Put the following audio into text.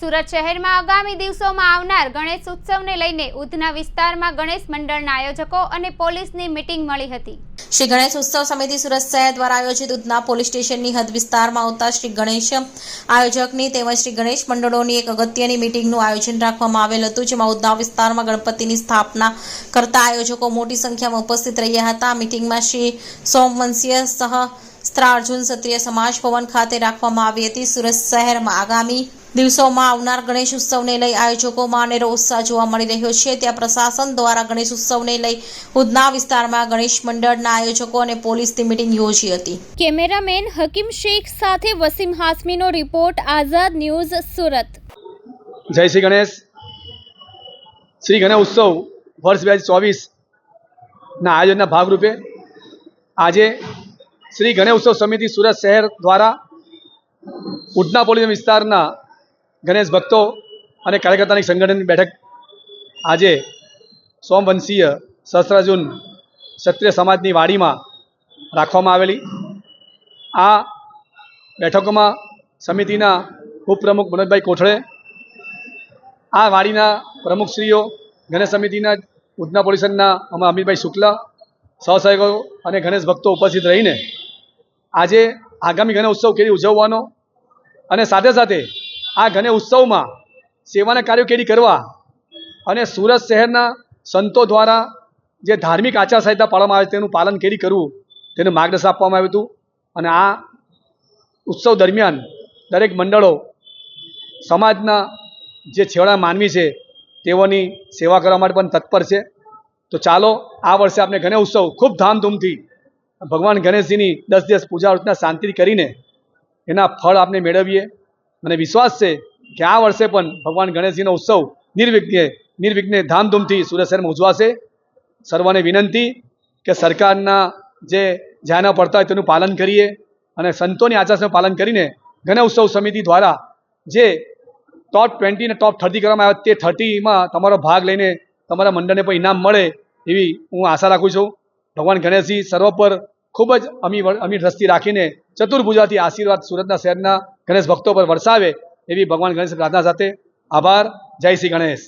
સુરત શહેરમાં આગામી દિવસોમાં આવનાર ગણેશ ઉત્સવને લઈને ઉધના વિસ્તારમાં ગણેશ મંડળના આયોજકો અને પોલીસની મીટિંગ મળી હતી. શ્રી ગણેશ ઉત્સવ સમિતિ સુરત શહેર દ્વારા આયોજિત ઉધના પોલીસ સ્ટેશનની હદ વિસ્તારમાં આવતા શ્રી ગણેશ આયોજકની તેમજ શ્રી ગણેશ મંડળોની એક અગત્યની મીટિંગનું આયોજન રાખવામાં આવેલ હતું, જેમાં ઉધના વિસ્તારમાં ગણપતિની સ્થાપના કરતા આયોજકો મોટી સંખ્યામાં ઉપસ્થિત રહ્યા હતા. આ મીટિંગમાં શ્રી સોમવંશીય સહ સ્ત્રાર્જુન ક્ષત્રિય સમાજ ભવન ખાતે રાખવામાં આવી હતી. સુરત શહેરમાં આગામી દિવસોમાં આવનાર ગણેશ ઉત્સવને લઈ આયોજકોમાં અનેરો ઉત્સાહ જોવા મળી રહ્યો છે. ત્યાં પ્રશાસન દ્વારા ગણેશ ઉત્સવને લઈ ઉધના વિસ્તારમાં ગણેશ મંડળના આયોજકો અને પોલીસની મીટિંગ યોજી હતી. કેમેરામેન હકીમ શેખ સાથે વસીમ હાસમીનો રિપોર્ટ આઝાદ ન્યૂઝ સુરત. જય શ્રી ગણેશ. શ્રી ગણેશ ઉત્સવ વર્ષ બે હજાર ચોવીસના આયોજનના ભાગરૂપે આજે શ્રી ગણેશ ઉત્સવ સમિતિ સુરત શહેર દ્વારા ઉડના પોલીસ વિસ્તારના ગણેશ ભક્તો અને કાર્યકર્તાની સંગઠનની બેઠક આજે સોમવંશીય સહસ્ત્રાર્જુન ક્ષત્રિય સમાજની વાડીમાં રાખવામાં આવેલી. આ બેઠકોમાં સમિતિના ઉપપ્રમુખ મનોજભાઈ કોઠળે આ વાડીના પ્રમુખશ્રીઓ ગણેશ સમિતિના ઉધના પોલીસના અમારા અમિતભાઈ શુક્લા, સહસહયોગો અને ગણેશ ભક્તો ઉપસ્થિત રહીને આજે આગામી ગણેશ ઉત્સવ કેવી ઉજવવાનો અને સાથે સાથે આ ગણેશ ઉત્સવમાં સેવાના કાર્યો કેવી કરવા અને સુરત શહેરના સંતો દ્વારા જે ધાર્મિક આચારસંહિતા પાળવામાં આવે તેનું પાલન કેવી કરવું તેનું માર્ગદર્શન આપવામાં આવ્યું હતું. અને આ ઉત્સવ દરમિયાન દરેક મંડળો સમાજના જે છેવાડા માનવી છે તેઓની સેવા કરવા માટે પણ તત્પર છે. તો ચાલો આ વર્ષે આપણે ગણેશ ઉત્સવ ખૂબ ધામધૂમથી ભગવાન ગણેશજીની દસ દિવસ પૂજા અર્ચના શાંતિ કરીને એના ફળ આપણે મેળવીએ. મને વિશ્વાસ છે કે આ વર્ષે પણ ભગવાન ગણેશજીનો ઉત્સવ નિર્વિઘ્ને નિર્વિઘ્ને ધામધૂમથી સુરત શહેરમાં ઉજવાશે. સર્વને વિનંતી કે સરકારના જે જાહેરના પડતા હોય તેનું પાલન કરીએ અને સંતોની આચારનું પાલન કરીને ગણેશ ઉત્સવ સમિતિ દ્વારા જે ટોપ ટ્વેન્ટી અને ટોપ થર્ટી કરવામાં આવે તે થર્ટીમાં તમારો ભાગ લઈને તમારા મંડળને પણ ઇનામ મળે એવી હું આશા રાખું છું. ભગવાન ગણેશજી સર્વ પર ખૂબ જ અમી અમી દ્રષ્ટિ રાખીને ચતુર્ભુજાથી આશીર્વાદ સુરતના શહેરના ગણેશ ભક્તો પર વરસાવે એવી ભગવાન ગણેશ પ્રાર્થના સાથે આભાર. જય શ્રી ગણેશ.